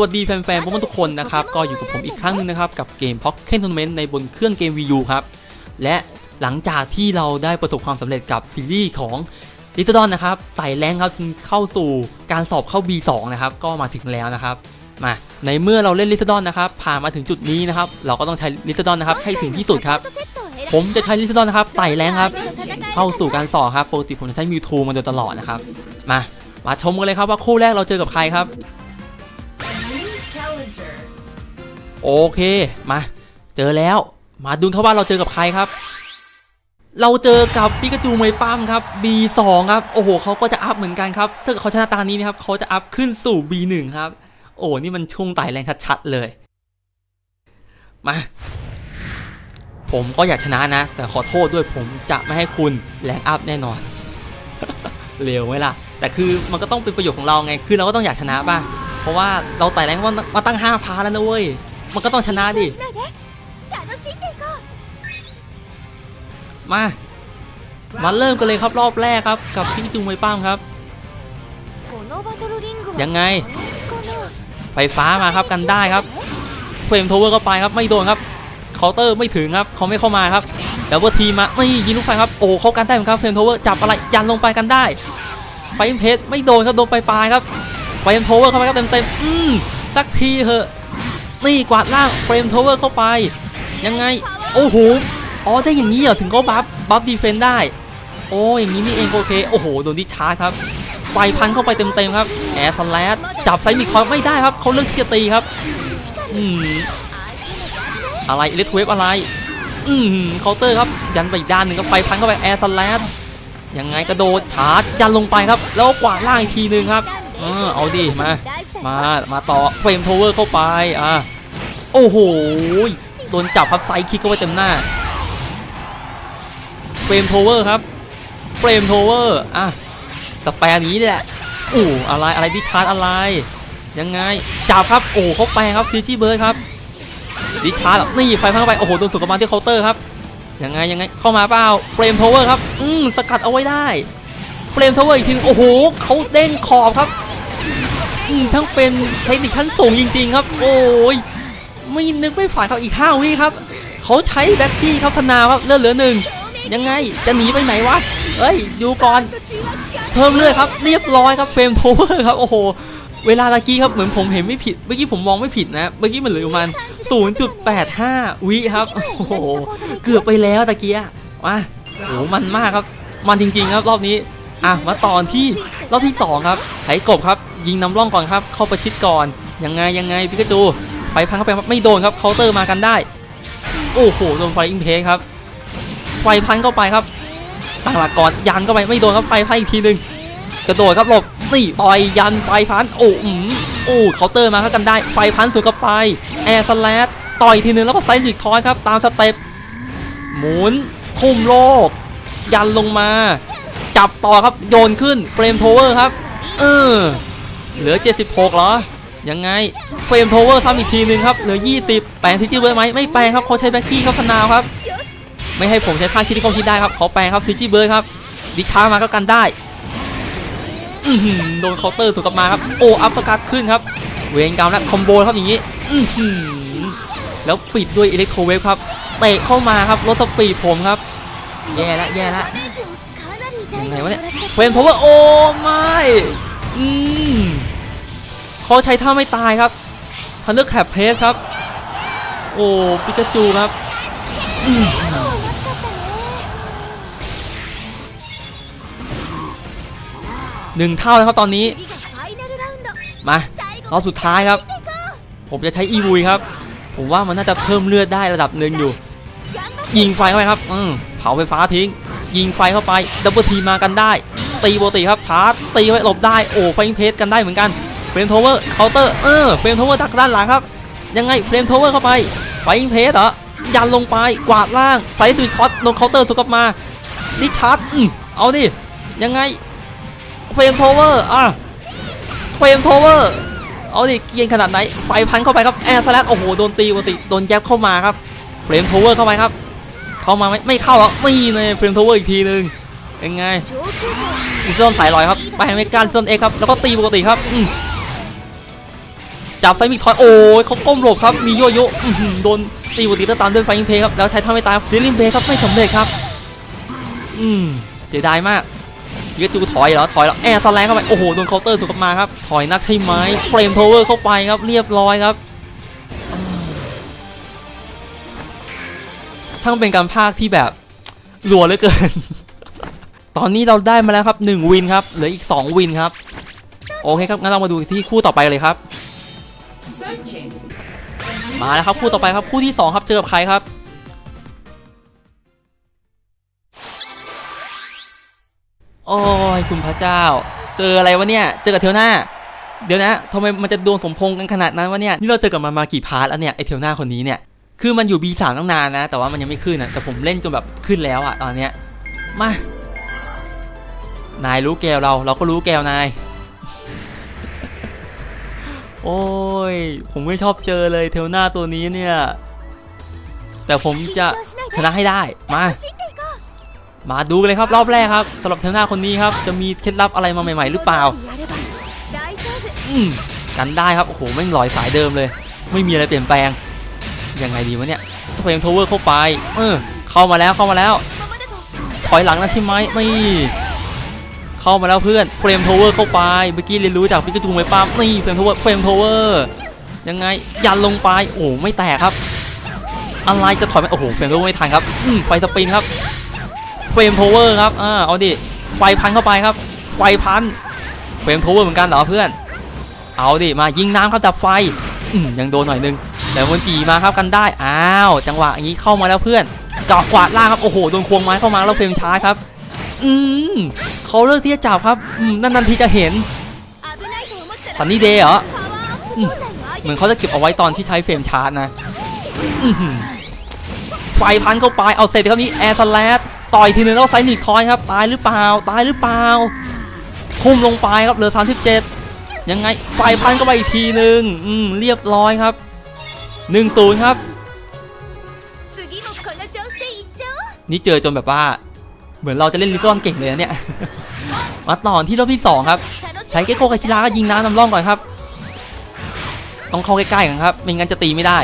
สวัสดีแฟนๆพวกมันทุกคนนะครับ ก็อยู่กับผมอีกครั้งหนึงนะครับ กับเกม Pocket Tournament ในบนเครื่องเกม Wii U ครับ และหลังจากที่เราได้ประสบความสำเร็จกับซีรีส์ของ l i z a d o n นะครับไต่แรงครับเข้าสู่การสอบเข้า B2 นะครับ ก็มาถึงแล้วนะครับมาในเมื่อเราเล่น l i z a d o n นะครับ ผ่านมาถึงจุดนี้นะครับ เราก็ต้องใช้ l i z a d o n นะครับให้ถึงที่สุดครับผมจะใช้ l i z a d o n นะครับไต่แรงครับ เข้าสู่การสอบครับปกติผมจะใช้มิวทูมาโดยตลอดนะครับ มามาชมกันเลยครับว่าคู่แรกเราเจอกับใครครับ โอเคมาเจอแล้วมาดูครับว่าเราเจอกับใครครับ เราเจอกับปิกาจูมวยปั้มครับ B2 ครับโอ้โหเขาก็จะอัพเหมือนกันครับถ้าเกิดเขาชนะตานี้นะครับเขาจะอัพขึ้นสู่ B1 ครับโอ้นี่มันช่วงไต่แรงชัดๆเลยมาผมก็อยากชนะนะ แต่ขอโทษด้วยผมจะไม่ให้คุณแรงอัพแน่นอนเร็วไหมล่ะ แต่คือมันก็ต้องเป็นประโยชน์ของเราไง คือเราก็ต้องอยากชนะป่ะ เพราะว่าเราไต่แรงมามาตั้ง5พาแล้วนะเว้ย มันก็ต้องชนะดิ มา มาเริ่มกันเลยครับรอบแรกครับ กับพิกจูมวยป้ามครับ ยังไง ไฟฟ้ามาครับกันได้ครับ เฟรมโทเวอร์ก็ไปครับไม่โดนครับเคาน์เตอร์ไม่ถึงครับเขาไม่เข้ามาครับแล้วก็ทีมมาไม่ยิงลูกไฟครับโอ้เขากันได้เหมือนกันเฟรมโทเวอร์จับอะไรยันลงไปกันได้ไฟเพชรไม่โดนครับโดนปลายๆครับเฟรมโทเวอร์เข้าไปครับเต็มๆอืมสักทีเถอะ นี่กวาดล่างเฟรมโทเวอร์เข้าไป ยังไง โอ้โห อ๋อได้อย่างนี้เหรอ ถึงก็บัฟ บัฟดีเฟนได้ โอ้อย่างนี้นี่เองโอเค โอ้โห โดนดิชาร์จครับ ไฟพันเข้าไปเต็มๆครับ แอร์สแลดจับไซมิคอนไม่ได้ครับ เขาเลือกที่จะตีครับ อืม อะไรเลทเวฟอะไร อืมเคาน์เตอร์ครับ ยันไปอีกด้านหนึ่งก็ไฟพันเข้าไปแอร์สแลดยังไงกระโดดชาร์จยันลงไปครับ แล้วกวาดล่างอีกทีหนึ่งครับ เออเอาดิมา มา มาต่อเฟรมโทเวอร์เข้าไป อะ โอ้โห โดนจับครับไซคิกเข้าไปเต็มหน้า เฟรมโทเวอร์ครับ เฟรมโทเวอร์ อะ สแปรนี้แหละอู้อะไร อะไรดิชาร์จอะไร ยังไง จับครับ โอ้เขาแปครับซีจีเบิร์ดครับดิชาร์จนี่ไฟพังเข้าไป โอ้โห โดนสุกมาที่เคาน์เตอร์ครับ ยังไง ยังไง เข้ามาเปล่า เฟรมโทเวอร์ครับ อืม สกัดเอาไว้ได้ เฟรมโทเวอร์อีกทีโอ้โหเขาเด้งขอบครับ ทั้งเป็นเทคนิคขั้นสูงจริง ๆ ครับ โอ้ยไม่นึกไม่ฝันเขาอีกห้าวิครับ เขาใช้แบ็คที่ครับธนาครับเลือดเหลือหนึ่งยังไงจะหนีไปไหนวะเอ้ยอยู่ก่อนเพิ่มเลือดครับ เรียบร้อยครับเฟรมโทเวอร์ครับโอ้โหเวลาตะกี้ครับเหมือนผมเห็นไม่ผิดเมื่อกี้ผมมองไม่ผิดนะเมื่อกี้มันเหลือประมาณ0.85 วิครับโอ้โหเกือบไปแล้วตะกี้อะมาโอ้โหมันมากครับ มันจริงๆครับรอบนี้ อะมาตอนที่รอบที่ 2 ครับไถกบครับ ยิงนำร่องก่อนครับ เข้าประชิดก่อน ยังไงยังไงพิกาจูไฟพังเข้าไปไม่โดนครับเคาน์เตอร์มากันได้ โอ้โหโดนไฟอิงเพครับ ไฟพันเข้าไปครับตั้งหลักก่อนยันเข้าไปไม่โดนครับไฟพันอีกทีหนึ่งกระโดดครับหลบนี่ต่อยยันไฟพันโอ้อืมโอ้เคาน์เตอร์มาเข้ากันได้ไฟพันสวนกับไปแอร์สแลดต่อยทีหนึงแล้วก็ไซส์จิกทอยครับตามสเต็ปหมุนทุ่มโลก ยันลงมา จับต่อครับโยนขึ้นเฟรมโทเวอร์ครับ เออ เหลือ 76เหรอ ยังไงเฟรมโทเวอร์ซ้ำอีกทีหนึ่งครับ เหลือ 20 แปลงที่จิ้วไว้ไหมไม่แปลงครับเขาใช้แบ็คกี้เขาพนาวครับ ไม่ให้ผมใช้ท่าคิดที่เขาคิดได้ครับเขาแปลงครับซิจี้เบิร์ดครับดิช้ามาก็กันได้โดนเคาน์เตอร์สวนกลับมาครับ โอ้อัปเปอร์คัตขึ้นครับ เวรกรรมและคอมโบครับอย่างนี้แล้วปิดด้วยอิเล็กโทรเวฟครับเตะเข้ามาครับลดสปีดผมครับ แย่ละแย่ละ ยังไงวะเนี่ยเฟรมโทเวอร์โอ้ไม่อืมเขาใช้ท่าไม่ตายครับทันเดอร์แคปเพสครับ โอ้ปิกาจูครับหนึ่งเท่าแล้วครับตอนนี้ มารอบสุดท้ายครับ ผมจะใช้อีวุยครับ ผมว่ามันน่าจะเพิ่มเลือดได้ระดับหนึ่งอยู่ ยิงไฟเข้าไปครับ อืมเผาไฟฟ้าทิ้ง ยิงไฟเข้าไปดับเบิลทีมากันได้ ตีปกติครับชาร์จตีไว้หลบได้โอ้ไฟเพสกันได้เหมือนกันเฟรมโทเวอร์เคาน์เตอร์เออเฟรมโทเวอร์ดักด้านหลังครับ ยังไงเฟรมโทเวอร์เข้าไปไฟเพสเหรอยันลงไปกวาดล่างไซส์สวิตคอตลงเคาน์เตอร์สุกลับมาดิชาร์จเอาดิยังไงเฟรมโทเวอร์อะเฟรมโทเวอร์เอาดิเกียนขนาดไหนไฟพันเข้าไปครับแอร์สแลดโอ้โหโดนตีปกติโดนแจ็บเข้ามาครับเฟรมโทเวอร์เข้าไปครับ เข้ามาไม่ไม่เข้าหรอไม่เลยเฟรมโทเวอร์อีกทีนึงเป็นไงอีกส้นสายลอยครับไปไม่กล้ารส้นเอกครับแล้วก็ตีปกติครับจับไฟมิกทอยโอ้ยเขาก้มหลบครับมีโยโย่โดนตีบุตรีตามด้วยไฟยิงเพลครับแล้วใช้ท่าไม่ตายเดลิมเพลครับไม่สำเร็จครับ อืมเสียดายมากยิกจูถอยเหรอถอยแล้วแอร์สแลงเข้าไปโอ้โหโดนเคาน์เตอร์สวนกมาครับถอยนักใช่ไหมเฟรมโทเวอร์เข้าไปครับเรียบร้อยครับ ช่างเป็นการพากย์ที่แบบรัวเหลือเกิน ตอนนี้เราได้มาแล้วครับ1วินครับเหลืออีก 2 วินครับ โอเคครับงั้นเรามาดูที่คู่ต่อไปเลยครับ มาแล้วครับคู่ต่อไปครับคู่ที่ 2 ครับเจอกับใครครับโอ้ยคุณพระเจ้า เจออะไรวะเนี่ย เจอกับเทลหน้า เดี๋ยวนะทำไมมันจะดวงสมพงษ์กันขนาดนั้นวะเนี่ย นี่เราเจอกับมันมากี่พาร์ทแล้วเนี่ยไอเทลหน้าคนนี้เนี่ย คือมันอยู่ B3 ตั้งนานนะ แต่ว่ามันยังไม่ขึ้นอะแต่ผมเล่นจนแบบขึ้นแล้วอะตอนเนี้ย มา นายรู้แกวเรา เราก็รู้แกวนาย โอ้ย ผมไม่ชอบเจอเลยเทลหน้าตัวนี้เนี่ย แต่ผมจะชนะให้ได้ มา มาดูเลยครับรอบแรกครับสำหรับเทลหน้าคนนี้ครับ จะมีเคล็ดลับอะไรมาใหม่ ๆ หรือเปล่าอืมกันได้ครับ โอ้โหไม่งลอยสายเดิมเลย ไม่มีอะไรเปลี่ยนแปลง ยังไงดีวะเนี่ยเฟรมโทเวอร์เข้าไป เออ เข้ามาแล้วเข้ามาแล้ว ถอยหลังนะใช่ไหมนี่เข้ามาแล้วเพื่อนเฟรมโทเวอร์เข้าไปเมื่อกี้เรียนรู้จากพิกาจูไหมป้ามนี่เฟรมโทเวอร์เฟรมโทเวอร์ยังไงยันลงไปโอ้ไม่แตกครับ อะไรจะถอยไหมโอ้โหเฟรมโทเวอร์ไม่ทันครับอืมไฟสปินครับเฟรมโทเวอร์ครับอ่าเอาดิไฟพันเข้าไปครับ ไฟพันเฟรมโทเวอร์เหมือนกันเหรอเพื่อน เอาดิมายิงน้ำครับดับไฟยังโดนหน่อยนึง แต่มันจีมาครับกันได้ อ้าว จังหวะอย่างนี้เข้ามาแล้วเพื่อนเจาะกวาดล่างครับ โอ้โห โดนควงไม้เข้ามาแล้วเฟรมชาร์จครับ อืมเขาเลือกที่จะจับครับอืมนั่นนันทีจะเห็นซันนี่เดย์เหรอ เหมือนเขาจะเก็บเอาไว้ตอนที่ใช้เฟรมชาร์จนะไฟพันเข้าไป เอาเสร็จเท่านี้แอร์สแลดต่อยทีนึงแล้วไซนิคทอยครับ ตายหรือเปล่า ตายหรือเปล่า ทุ่มลงไปครับเหลือ37ยังไงไฟพันเข้าไปอีกทีนึง อืม เรียบร้อยครับ 1-0 ครับ นี่เจอจนแบบว่า เหมือนเราจะเล่นลิซอนเก่งเลยนะเนี่ย มาต่อที่รอบที่สองครับ ใช้เกโกคาชิระก็ยิงน้ำนำร่องก่อนครับ ต้องเข้าใกล้ๆกันครับ ไม่งั้นจะตีไม่ได้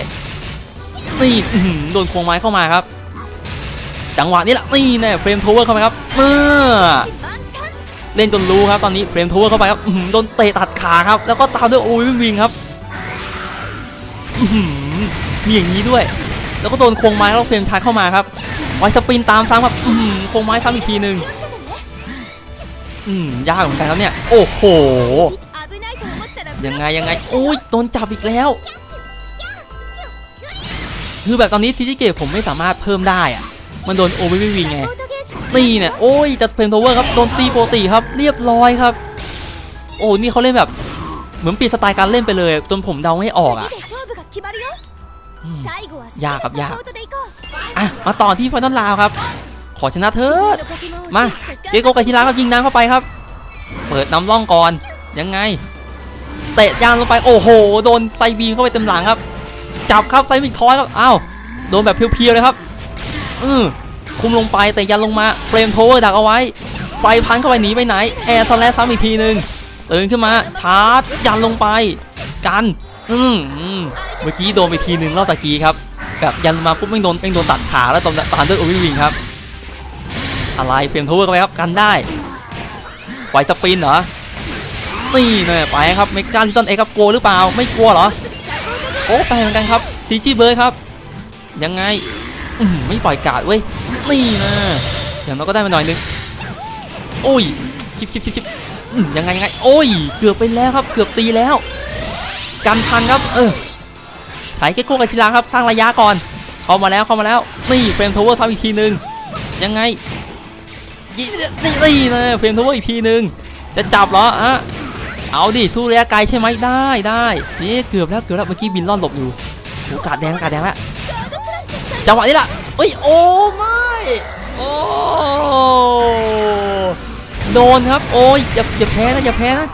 นี่อื้อหือโดนควงไม้เข้ามาครับ จังหวะนี้แหละนี่แน่เฟรมโทเวอร์เข้าไปครับเมื่อเล่นจนรู้ครับตอนนี้เฟรมโทเวอร์เข้าไปครับอื้อหือโดนเตะตัดขาครับ แล้วก็ตามด้วยโอ้ยวิงครับอื้อหือ มีอย่างนี้ด้วย แล้วก็โดนโควงไม้แล้วเฟรมชาร์จเข้ามาครับไวสปินตามซ้ำครับอื้อหือควงไม้ซ้ำอีกทีหนึ่งอืมยากเหมือนกันครับเนี่ย โอ้โห ยังไงยังไงโอ้ยโดนจับอีกแล้ว คือแบบตอนนี้ซีจีเกตผมไม่สามารถเพิ่มได้อะมันโดนโอเวอร์วิงไงตีเนี่ย โอ้ยจัดเพลมโทเวอร์ครับ โดนตีโปรตีครับ เรียบร้อยครับ โอ้ นี่เขาเล่นแบบ เหมือนเปลี่ยนสไตล์การเล่นไปเลย จนผมเดาไม่ออกอะ อืมยากครับยากอะมาต่อที่ไฟนอลลาวครับ ขอชนะเถเธอะมาเกโกกาชิระครับยิงน้ำเข้าไปครับ เปิดน้ำร่องก่อนยังไง เตะยางลงไปโอ้โห โดนไซบีมเข้าไปเต็มหลังครับ จับครับไซมิกทอยครับอ้าวโดนแบบเพียวๆเลยครับอือคุมลงไปแต่ยันลงมาเฟรมโทเวอร์ดักเอาไว้ไฟพันเข้าไปหนีไปไหนแอร์สแลชซ้ำอีกทีหนึ่งตื่นขึ้นมาชาร์จยันลงไป กัน อืมเมื่อกี้โดนไปทีหนึ่งรอบตะกี้ครับแบบยันมาปุ๊บไม่โดนไม่โดนตัดขาแล้วตอนตามด้วยโอวิวิงครับ อะไรเฟรมโทเวอร์เข้าไปครับกันได้ไวสปินเหรอนี่เนี่ยไปครับเมกาลิตอนเอกครับกลัวหรือเปล่าไม่กลัวเหรอโอ้ไปเหมือนกันครับซีจีเบิร์ดครับ ยังไงอืมไม่ปล่อยการ์ดเว้ยนี่นะอย่างน้อยก็ได้มาหน่อยนึงโอ้ยชิบชิบชิบชิบยังไงยังไงโอ้ย เกือบไปแล้วครับ เกือบตีแล้ว กันทันครับ เออใช้เกโก้กับชิลาครับสร้างระยะก่อน เข้ามาแล้วเข้ามาแล้ว นี่เฟรมทเวอร์ทำอีกทีนึง ยังไง นี่นี่นะเฟรมทเวอร์อีกทีนึง จะจับเหรออะเอาดิสู้ระยะไกลใช่ไหมได้ได้นี่เกือบแล้วเกือบแล้วเมื่อกี้บินล่อนหลบอยู่โอกาสแดงโอกาสแดงแล้วจังหวะนี้ล่ะเอ้ยโอ้ไม่โอ้โดนครับโอ้ยอย่าอย่าแพ้นะอย่าแพ้นะ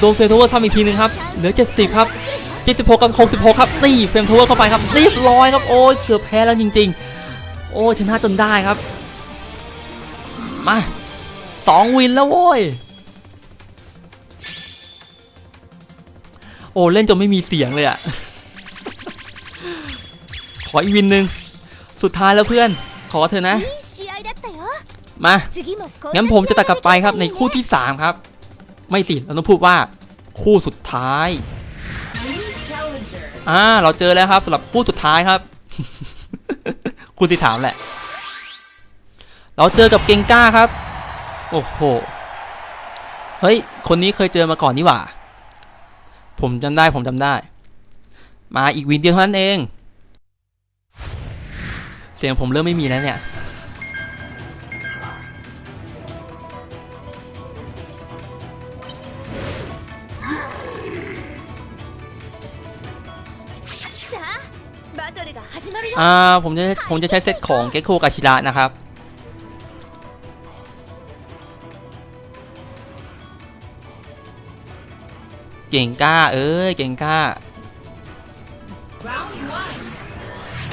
โดนเฟรมทัวร์ซ้ำอีกทีนึงครับ เหลือ 70 ครับ 76 กับ 66 ครับตีเฟรมทัวร์เข้าไปครับเรียบร้อยครับโอ้ยเกือบแพ้แล้วจริง ๆ โอ้ชนะจนได้ครับ มา 2 วินแล้วโว้ยโอ้เล่นจนไม่มีเสียงเลยอะขออีกวินหนึ่งสุดท้ายแล้วเพื่อน ขอเธอนะ มางั้นผมจะตัดกลับไปครับในคู่ที่ 3 ครับ ไม่สิ เราต้องพูดว่าคู่สุดท้าย New challenger. อ่า เราเจอแล้วครับสำหรับคู่สุดท้ายครับ คู่ที่สามแหละ เราเจอกับเกงก้าครับ โอ้โห เฮ้ย คนนี้เคยเจอมาก่อนนี่หว่า ผมจำได้ผมจำได้ มาอีกวินเดียวเท่านั้นเอง เสียงผมเริ่มไม่มีแล้วเนี่ย อ่าผมจะผมจะใช้เซตของเกคโคกาชิระนะครับ เก่งกล้า เอ้ยเก่งกล้า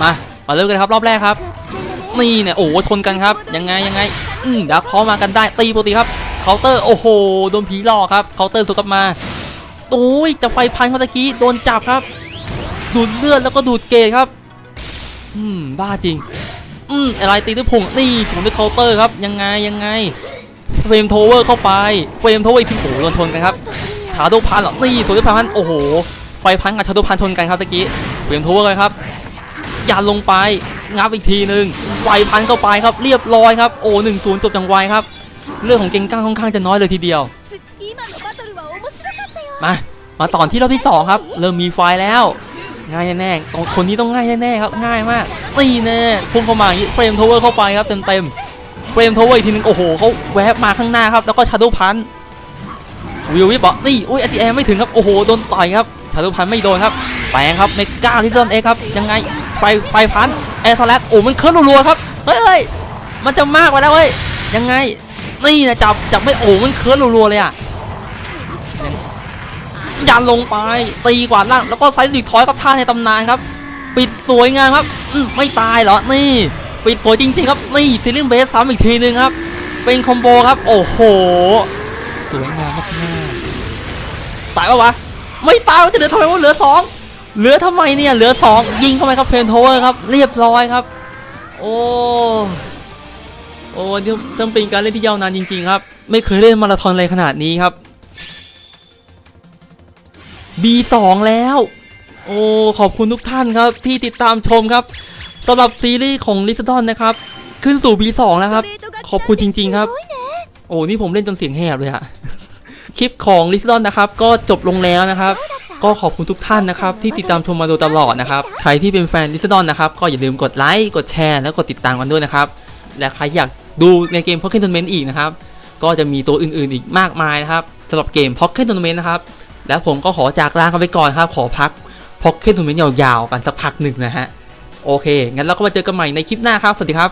มามาเริ่มกันครับรอบแรกครับ นี่เนี่ยโอ้ชนกันครับ ยังไงยังไง อืมดับเขามากันได้ตีปกติครับเคาน์เตอร์โอ้โหโดนผีหลอกครับเคาน์เตอร์สุกับมาโอ้ยจะไฟพันเขาตะกี้โดนจับครับ ดูดเลือดแล้วก็ดูดเกรดครับ อืมบ้าจริง อืมอะไรตีด้วยผงนี่ผมด้วยเคาน์เตอร์ครับยังไงยังไงเฟรมโทเวอร์เข้าไปเฟรมโทเวอร์พิงโอ้โดนชนกันครับชาโดพันหรอนี่สูนด้วยพันโอ้โหไฟพันกับชาโดพันชนกันครับตะกี้เฟรมโทเวอร์เลยครับยันลงไปงับอีกทีหนึ่งไฟพันเข้าไปครับเรียบร้อยครับโอ้หนึ่งศูนย์จบอย่างไวครับ เรื่องของเก่งก้างค่อนข้างจะน้อยเลยทีเดียว มามาตอนที่รอบที่2ครับ เริ่มมีไฟแล้ว ง่ายแน่ๆตรงคนนี้ต้องง่ายแน่ๆครับง่ายมากตีแน่พุ่งเข้ามาอย่างนี้เฟรมโทเวอร์เข้าไปครับเต็มๆเฟรมโทเวอร์อีกทีหนึงโอ้โหเขาแวบมาข้างหน้าครับแล้วก็ชาโดว์พันวิววิบบอกนี่อุ้ยอทีแอไม่ถึงครับโอ้โหโดนต่อยครับชาโดว์พันไม่โดนครับแปลงครับเมก้าที่ต้นเอครับยังไงไฟไฟพันแอร์สแลตโอ้มันเคลื่อนรัวๆครับเฮ้ยเฮ้ยมันจะมากไปแล้วเว้ยยังไงนี่นะจับจับไม่โอ้มันเคลื่อนรัวๆเลยอะ ยันลงไป ตีกวาดล่างแล้วก็ไซส์ดิกทอยกับท่าในตำนานครับ ปิดสวยงามครับไม่ตายเหรอนี่ ปิดสวยจริงๆครับนี่ซีลิงเบสซ้ำอีกทีนึงครับ เป็นคอมโบครับ โอ้โหสวยงามมากๆตายปะวะไม่ตายจะเหลือทำไมวะเหลือสองเหลือทำไมเนี่ยเหลือสองยิงเข้าไปครับเพนโทเวอร์ครับ เรียบร้อยครับ โอ้โอ้นี่ต้องเป็นการเล่นที่ยาวนานจริง ๆ ครับ ไม่เคยเล่นมาราธอนเลยขนาดนี้ครับ B2 แล้ว โอ้ ขอบคุณทุกท่านครับ ที่ติดตามชมครับสำหรับซีรีส์ของลิซดอนนะครับ ขึ้นสู่ B2 แล้วครับ ขอบคุณจริง ๆ ครับ โอ้ นี่ผมเล่นจนเสียงแหบเลยอะคลิปของลิซดอนนะครับ ก็จบลงแล้วนะครับ ก็ขอบคุณทุกท่านนะครับ ที่ติดตามชมมาโดยตลอดนะครับ ใครที่เป็นแฟนลิซดอนนะครับ ก็อย่าลืมกดไลค์ กดแชร์ และกดติดตามกันด้วยนะครับ และใครอยากดูในเกม Pocket Tournament อีกนะครับ ก็จะมีตัวอื่นๆ อีกมากมายนะครับสำหรับเกม Pocket Tournament นะครับ แล้วผมก็ขอจากลากันไปก่อนครับ ขอพัก Pocket Tournament ยาวๆกันสักพักหนึ่งนะฮะ โอเค งั้นเราก็มาเจอกันใหม่ในคลิปหน้าครับ สวัสดีครับ